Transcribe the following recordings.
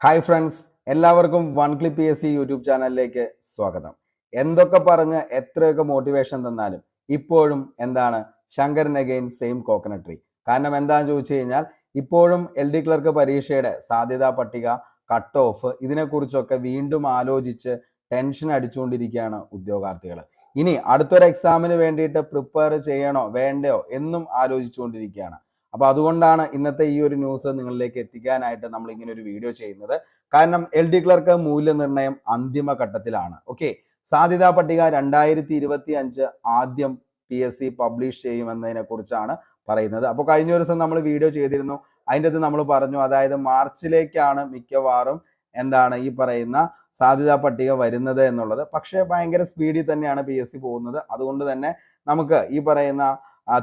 Hi friends എല്ലാവർക്കും one clip P S C YouTube ചാനലിലേക്ക് സ്വാഗതം. എന്തൊക്കെ പറഞ്ഞ് എത്രയൊക്കെ മോട്ടിവേഷൻ തന്നാലും ഇപ്പോഴും എന്താണ് Shankaran again same coconut tree കാരണം എന്താണെന്ന് ചോദിച്ചു കഴിഞ്ഞാൽ ഇപ്പോഴും എൽ ഡി ക്ലർക്ക് പരീക്ഷയുടെ സാധ്യതാ പട്ടിക കട്ട് ഓഫ് ഇതിനെക്കുറിച്ചൊക്കെ വീണ്ടും ആലോചിച്ച് ടെൻഷൻ അടിച്ചുകൊണ്ടിരിക്കുകയാണ് ഉദ്യോഗാർത്ഥികൾ ഇനി അടുത്തൊരു എക്സാമിന് വേണ്ടിയിട്ട് പ്രിപ്പയർ ചെയ്യണോ വേണ്ടയോ എന്നും ആലോചിച്ചുകൊണ്ടിരിക്കുകയാണ്. അപ്പൊ അതുകൊണ്ടാണ് ഇന്നത്തെ ഈ ഒരു ന്യൂസ് നിങ്ങളിലേക്ക് എത്തിക്കാനായിട്ട് നമ്മൾ ഇങ്ങനെ ഒരു വീഡിയോ ചെയ്യുന്നത്. കാരണം എൽ ഡി ക്ലർക്ക് മൂല്യനിർണയം അന്തിമ ഘട്ടത്തിലാണ്. ഓക്കെ സാധ്യതാ പട്ടിക രണ്ടായിരത്തി ഇരുപത്തി അഞ്ച് ആദ്യം പി എസ് സി പബ്ലിഷ് ചെയ്യുമെന്നതിനെ കുറിച്ചാണ് പറയുന്നത്. അപ്പോൾ കഴിഞ്ഞ ദിവസം നമ്മൾ വീഡിയോ ചെയ്തിരുന്നു. അതിന്റെ അകത്ത് നമ്മൾ പറഞ്ഞു അതായത് മാർച്ചിലേക്കാണ് മിക്കവാറും എന്താണ് ഈ പറയുന്ന സാധ്യതാ പട്ടിക വരുന്നത് എന്നുള്ളത്. പക്ഷേ ഭയങ്കര സ്പീഡിൽ തന്നെയാണ് പി എസ് സി പോകുന്നത്. അതുകൊണ്ട് തന്നെ നമുക്ക് ഈ പറയുന്ന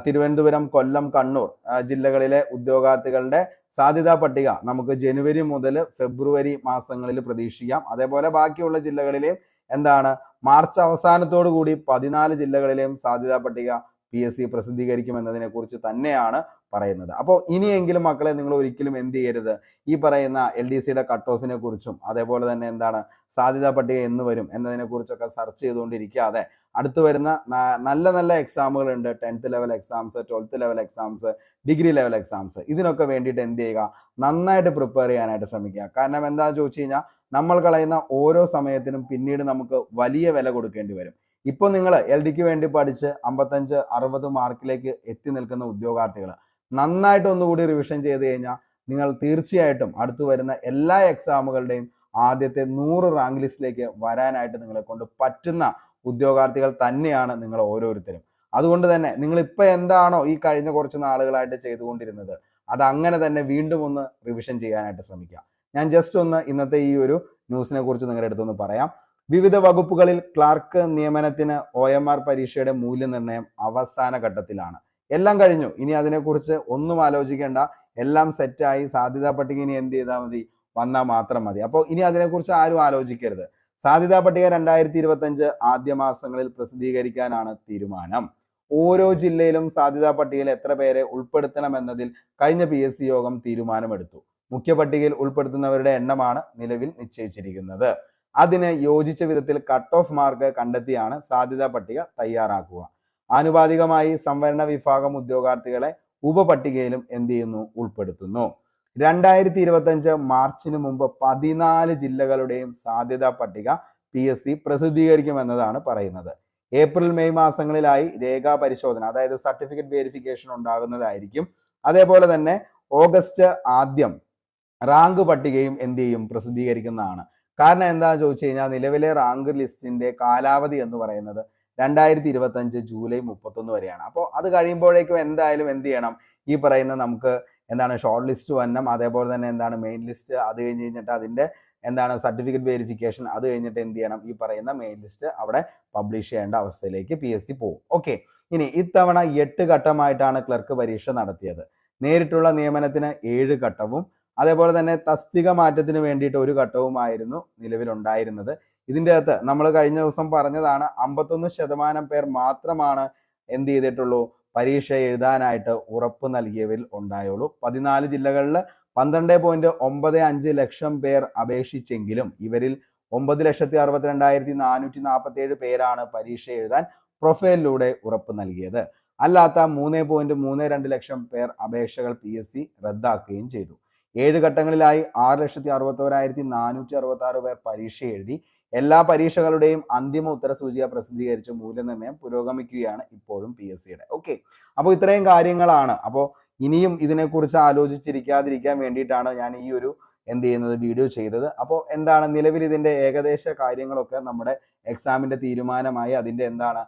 തിരുവനന്തപുരം കൊല്ലം കണ്ണൂർ ജില്ലകളിലെ ഉദ്യോഗാർത്ഥികളുടെ സാധ്യതാ പട്ടിക നമുക്ക് ജനുവരി മുതൽ ഫെബ്രുവരി മാസങ്ങളിൽ പ്രതീക്ഷിക്കാം. അതേപോലെ ബാക്കിയുള്ള ജില്ലകളിലെയും എന്താണ്? മാർച്ച് അവസാനത്തോടു കൂടി പതിനാല് ജില്ലകളിലെയും സാധ്യതാ പട്ടിക പി എസ് സി പ്രസിദ്ധീകരിക്കുമെന്നതിനെക്കുറിച്ച് തന്നെയാണ് പറയുന്നത്. അപ്പോൾ ഇനിയെങ്കിലും മക്കളെ നിങ്ങൾ ഒരിക്കലും എന്ത് ചെയ്യരുത്. ഈ പറയുന്ന എൽ ഡി സിയുടെ കട്ട് ഓഫിനെ കുറിച്ചും അതേപോലെ തന്നെ എന്താണ് സാധ്യതാ പട്ടിക എന്ന് വരും എന്നതിനെക്കുറിച്ചൊക്കെ സെർച്ച് ചെയ്തുകൊണ്ടിരിക്കാതെ അടുത്ത് വരുന്ന നല്ല നല്ല എക്സാമുകൾ ഉണ്ട്. Tenth level exams twelfth level exams degree level exams ഇതിനൊക്കെ വേണ്ടിയിട്ട് എന്ത് ചെയ്യുക? നന്നായിട്ട് പ്രിപ്പയർ ചെയ്യാനായിട്ട് ശ്രമിക്കുക. കാരണം എന്താണെന്ന് ചോദിച്ചു കഴിഞ്ഞാൽ നമ്മൾ കളയുന്ന ഓരോ സമയത്തിനും പിന്നീട് നമുക്ക് വലിയ വില കൊടുക്കേണ്ടി വരും. ഇപ്പോൾ നിങ്ങൾ എൽ ഡിക്ക് വേണ്ടി പഠിച്ച് അമ്പത്തഞ്ച് അറുപത് മാർക്കിലേക്ക് എത്തി നിൽക്കുന്ന ഉദ്യോഗാർത്ഥികൾ നന്നായിട്ട് ഒന്നുകൂടി റിവിഷൻ ചെയ്ത് കഴിഞ്ഞാൽ നിങ്ങൾ തീർച്ചയായിട്ടും അടുത്തു വരുന്ന എല്ലാ എക്സാമുകളുടെയും ആദ്യത്തെ നൂറ് റാങ്ക് ലിസ്റ്റിലേക്ക് വരാനായിട്ട് നിങ്ങളെ കൊണ്ട് പറ്റുന്ന ഉദ്യോഗാർത്ഥികൾ തന്നെയാണ് നിങ്ങൾ ഓരോരുത്തരും. അതുകൊണ്ട് തന്നെ നിങ്ങൾ ഇപ്പോൾ എന്താണോ ഈ കഴിഞ്ഞ കുറച്ച് നാളുകളായിട്ട് ചെയ്തുകൊണ്ടിരുന്നത് അത് അങ്ങനെ തന്നെ വീണ്ടും ഒന്ന് റിവിഷൻ ചെയ്യാനായിട്ട് ശ്രമിക്കുക. ഞാൻ ജസ്റ്റ് ഒന്ന് ഇന്നത്തെ ഈ ഒരു ന്യൂസിനെ കുറിച്ച് നിങ്ങളുടെ അടുത്തൊന്ന് പറയാം. വിവിധ വകുപ്പുകളിൽ ക്ലാർക്ക് നിയമനത്തിന് ഒ എം ആർ പരീക്ഷയുടെ മൂല്യനിർണയം അവസാന ഘട്ടത്തിലാണ്. എല്ലാം കഴിഞ്ഞു. ഇനി അതിനെക്കുറിച്ച് ഒന്നും ആലോചിക്കേണ്ട. എല്ലാം സെറ്റായി. സാധ്യതാ പട്ടിക ഇനി എന്ത് ചെയ്താൽ മതി? വന്നാൽ മാത്രം മതി. അപ്പോൾ ഇനി അതിനെക്കുറിച്ച് ആരും ആലോചിക്കരുത്. സാധ്യതാ പട്ടിക രണ്ടായിരത്തി ഇരുപത്തഞ്ച് ആദ്യ മാസങ്ങളിൽ പ്രസിദ്ധീകരിക്കാനാണ് തീരുമാനം. ഓരോ ജില്ലയിലും സാധ്യതാ പട്ടികയിൽ എത്ര പേരെ ഉൾപ്പെടുത്തണമെന്നതിൽ കഴിഞ്ഞ പി എസ് സി യോഗം തീരുമാനമെടുത്തു. മുഖ്യ പട്ടികയിൽ ഉൾപ്പെടുത്തുന്നവരുടെ എണ്ണമാണ് നിലവിൽ നിശ്ചയിച്ചിരിക്കുന്നത്. അതിന് യോജിച്ച വിധത്തിൽ കട്ട് ഓഫ് മാർക്ക് കണ്ടെത്തിയാണ് സാധ്യതാ പട്ടിക തയ്യാറാക്കുക. ആനുപാതികമായി സംവരണ വിഭാഗം ഉദ്യോഗാർത്ഥികളെ ഉപപട്ടികയിലും എന്ത് ചെയ്യുന്നു? ഉൾപ്പെടുത്തുന്നു. രണ്ടായിരത്തി ഇരുപത്തഞ്ച് മാർച്ചിന് മുമ്പ് പതിനാല് ജില്ലകളുടെയും സാധ്യതാ പട്ടിക പി എസ് സി പ്രസിദ്ധീകരിക്കുമെന്നതാണ് പറയുന്നത്. ഏപ്രിൽ മെയ് മാസങ്ങളിലായി രേഖാ പരിശോധന അതായത് സർട്ടിഫിക്കറ്റ് വെരിഫിക്കേഷൻ ഉണ്ടാകുന്നതായിരിക്കും. അതേപോലെ തന്നെ ഓഗസ്റ്റ് ആദ്യം റാങ്ക് പട്ടികയും എന്ത് ചെയ്യും? പ്രസിദ്ധീകരിക്കുന്നതാണ്. കാരണം എന്താണെന്ന് ചോദിച്ചു കഴിഞ്ഞാൽ നിലവിലെ റാങ്ക് ലിസ്റ്റിന്റെ കാലാവധി എന്ന് പറയുന്നത് രണ്ടായിരത്തി ഇരുപത്തഞ്ച് ജൂലൈ മുപ്പത്തൊന്ന് വരെയാണ്. അപ്പോൾ അത് കഴിയുമ്പോഴേക്കും എന്തായാലും എന്ത് ചെയ്യണം? ഈ പറയുന്ന നമുക്ക് എന്താണ് ഷോർട്ട് ലിസ്റ്റ് വന്നം അതേപോലെ തന്നെ എന്താണ് മെയിൻ ലിസ്റ്റ് അത് കഴിഞ്ഞ് കഴിഞ്ഞിട്ട് അതിന്റെ എന്താണ് സർട്ടിഫിക്കറ്റ് വെരിഫിക്കേഷൻ അത് കഴിഞ്ഞിട്ട് എന്ത് ചെയ്യണം? ഈ പറയുന്ന മെയിൻ ലിസ്റ്റ് അവിടെ പബ്ലിഷ് ചെയ്യേണ്ട അവസ്ഥയിലേക്ക് പി എസ് സി പോകും. ഓക്കെ ഇനി ഇത്തവണ എട്ട് ഘട്ടമായിട്ടാണ് ക്ലർക്ക് പരീക്ഷ നടത്തിയത്. നേരിട്ടുള്ള നിയമനത്തിന് ഏഴ് ഘട്ടവും അതേപോലെ തന്നെ തസ്തിക മാറ്റത്തിന് വേണ്ടിയിട്ട് ഒരു ഘട്ടവുമായിരുന്നു നിലവിലുണ്ടായിരുന്നത്. ഇതിന്റെ അകത്ത് നമ്മൾ കഴിഞ്ഞ ദിവസം പറഞ്ഞതാണ് അമ്പത്തൊന്ന് ശതമാനം പേർ മാത്രമാണ് എന്ത് ചെയ്തിട്ടുള്ളൂ പരീക്ഷ എഴുതാനായിട്ട് ഉറപ്പ് നൽകിയവരിൽ ഉണ്ടായുള്ളൂ. പതിനാല് ജില്ലകളിൽ പന്ത്രണ്ട് പോയിന്റ് ഒമ്പത് അഞ്ച് ലക്ഷം പേർ അപേക്ഷിച്ചെങ്കിലും ഇവരിൽ ഒമ്പത് ലക്ഷത്തി അറുപത്തിരണ്ടായിരത്തി നാനൂറ്റി നാൽപ്പത്തി ഏഴ് പേരാണ് പരീക്ഷ എഴുതാൻ പ്രൊഫൈലിലൂടെ ഉറപ്പ് നൽകിയത്. അല്ലാത്ത മൂന്ന് പോയിന്റ് മൂന്ന് രണ്ട് ലക്ഷം പേർ അപേക്ഷകൾ പി എസ് സി റദ്ദാക്കുകയും ചെയ്തു. ഏഴ് ഘട്ടങ്ങളിലായി ആറ് ലക്ഷത്തി അറുപത്തോരായിരത്തി നാനൂറ്റി അറുപത്തി ആറ് പേർ പരീക്ഷ എഴുതി. എല്ലാ പരീക്ഷകളുടെയും അന്തിമ ഉത്തരസൂചിക പ്രസിദ്ധീകരിച്ച് മൂല്യനിർണയം പുരോഗമിക്കുകയാണ് ഇപ്പോഴും പി എസ് സിയുടെ ഓക്കെ അപ്പോൾ ഇത്രയും കാര്യങ്ങളാണ്. അപ്പോൾ ഇനിയും ഇതിനെക്കുറിച്ച് ആലോചിച്ചിരിക്കാതിരിക്കാൻ വേണ്ടിയിട്ടാണ് ഞാൻ ഈ ഒരു എന്ത് ചെയ്യുന്നത് വീഡിയോ ചെയ്തത്. അപ്പോൾ എന്താണ് നിലവിൽ ഇതിന്റെ ഏകദേശ കാര്യങ്ങളൊക്കെ നമ്മുടെ എക്സാമിന്റെ തീരുമാനമായി അതിന്റെ എന്താണ്?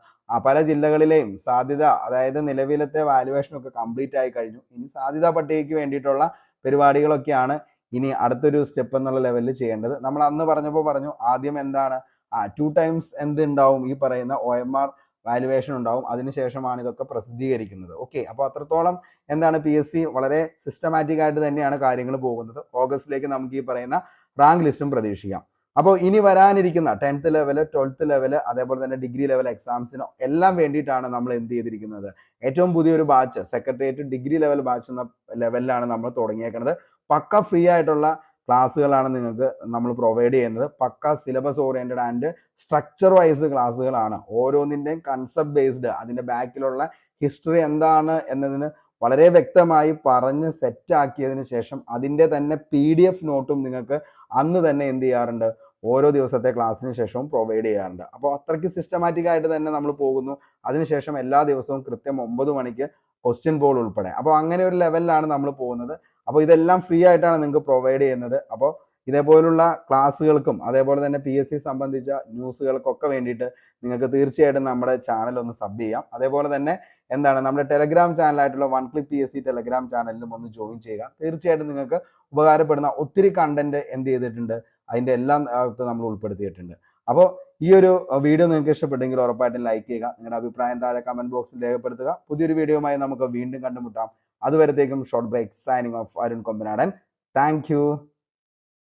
പല ജില്ലകളിലെയും സാധ്യത അതായത് നിലവിലത്തെ വാലുവേഷൻ ഒക്കെ കംപ്ലീറ്റ് ആയി കഴിഞ്ഞു. ഇനി സാധ്യതാ പട്ടികയ്ക്ക് വേണ്ടിയിട്ടുള്ള പരിപാടികളൊക്കെയാണ് ഇനി അടുത്തൊരു സ്റ്റെപ്പ് എന്നുള്ള ലെവലിൽ ചെയ്യേണ്ടത്. നമ്മൾ അന്ന് പറഞ്ഞപ്പോൾ പറഞ്ഞു ആദ്യം എന്താണ്? ആ ടു ടൈംസ് എന്ത് ഉണ്ടാവും ഈ പറയുന്ന ഒ എം ആർ വാലുവേഷൻ ഉണ്ടാവും. അതിനുശേഷമാണ് ഇതൊക്കെ പ്രസിദ്ധീകരിക്കുന്നത്. ഓക്കെ അപ്പോൾ അത്രത്തോളം എന്താണ് പി എസ് സി വളരെ സിസ്റ്റമാറ്റിക് ആയിട്ട് തന്നെയാണ് കാര്യങ്ങൾ പോകുന്നത്. ഓഗസ്റ്റിലേക്ക് നമുക്ക് ഈ പറയുന്ന റാങ്ക് ലിസ്റ്റും പ്രതീക്ഷിക്കാം. അപ്പോൾ ഇനി വരാനിരിക്കുന്ന ടെൻത്ത് ലെവൽ ട്വൽത്ത് ലെവൽ അതേപോലെ തന്നെ ഡിഗ്രി ലെവൽ എക്സാംസിനോ എല്ലാം വേണ്ടിയിട്ടാണ് നമ്മൾ എന്ത് ചെയ്തിരിക്കുന്നത്? ഏറ്റവും പുതിയൊരു batch secretariat degree level batch എന്ന ലെവലിലാണ് നമ്മൾ തുടങ്ങിയേക്കുന്നത് പക്ക ഫ്രീ ആയിട്ടുള്ള ക്ലാസ്സുകളാണ് നിങ്ങൾക്ക് നമ്മൾ പ്രൊവൈഡ് ചെയ്യുന്നത്. പക്ക syllabus oriented and structure wise ക്ലാസ്സുകളാണ് ഓരോന്നിന്റെയും കൺസെപ്റ്റ് ബേസ്ഡ് അതിന്റെ ബാക്കിലുള്ള ഹിസ്റ്ററി എന്താണ് എന്നതിന് വളരെ വ്യക്തമായി പറഞ്ഞ് സെറ്റാക്കിയതിന് ശേഷം അതിന്റെ തന്നെ പി ഡി എഫ് നോട്ടും നിങ്ങൾക്ക് അന്ന് തന്നെ എന്ത് ചെയ്യാറുണ്ട്? ഓരോ ദിവസത്തെ ക്ലാസ്സിന് ശേഷവും പ്രൊവൈഡ് ചെയ്യാറുണ്ട്. അപ്പോൾ അത്രയ്ക്ക് സിസ്റ്റമാറ്റിക് ആയിട്ട് തന്നെ നമ്മൾ പോകുന്നു. അതിനുശേഷം എല്ലാ ദിവസവും കൃത്യം ഒമ്പത് മണിക്ക് ക്വസ്റ്റ്യൻ ബോൾ ഉൾപ്പെടെ. അപ്പോൾ അങ്ങനെ ഒരു ലെവലിലാണ് നമ്മൾ പോകുന്നത്. അപ്പോൾ ഇതെല്ലാം ഫ്രീ ആയിട്ടാണ് നിങ്ങൾക്ക് പ്രൊവൈഡ് ചെയ്യുന്നത്. അപ്പോൾ ഇതേപോലുള്ള ക്ലാസ്സുകൾക്കും അതേപോലെ തന്നെ പി എസ് സി സംബന്ധിച്ച ന്യൂസുകൾക്കൊക്കെ വേണ്ടിയിട്ട് നിങ്ങൾക്ക് തീർച്ചയായിട്ടും നമ്മുടെ ചാനൽ ഒന്ന് സബ് ചെയ്യാം. അതേപോലെ തന്നെ എന്താണ് നമ്മുടെ Telegram ചാനലായിട്ടുള്ള one click P S C Telegram ചാനലിലും ഒന്ന് ജോയിൻ ചെയ്യുക. തീർച്ചയായിട്ടും നിങ്ങൾക്ക് ഉപകാരപ്പെടുന്ന ഒത്തിരി കണ്ടന്റ് എന്ത് ചെയ്തിട്ടുണ്ട് അതിന്റെ എല്ലാം നമ്മൾ ഉൾപ്പെടുത്തിയിട്ടുണ്ട്. അപ്പോൾ ഈ ഒരു വീഡിയോ നിങ്ങൾക്ക് ഇഷ്ടപ്പെട്ടെങ്കിൽ ഉറപ്പായിട്ടും ലൈക്ക് ചെയ്യുക. നിങ്ങളുടെ അഭിപ്രായം താഴെ കമന്റ് ബോക്സിൽ രേഖപ്പെടുത്തുക. പുതിയൊരു വീഡിയോയുമായി നമുക്ക് വീണ്ടും കണ്ടുമുട്ടാം. അതുവരത്തേക്കും short break signing off Arun Kombanadan. Thank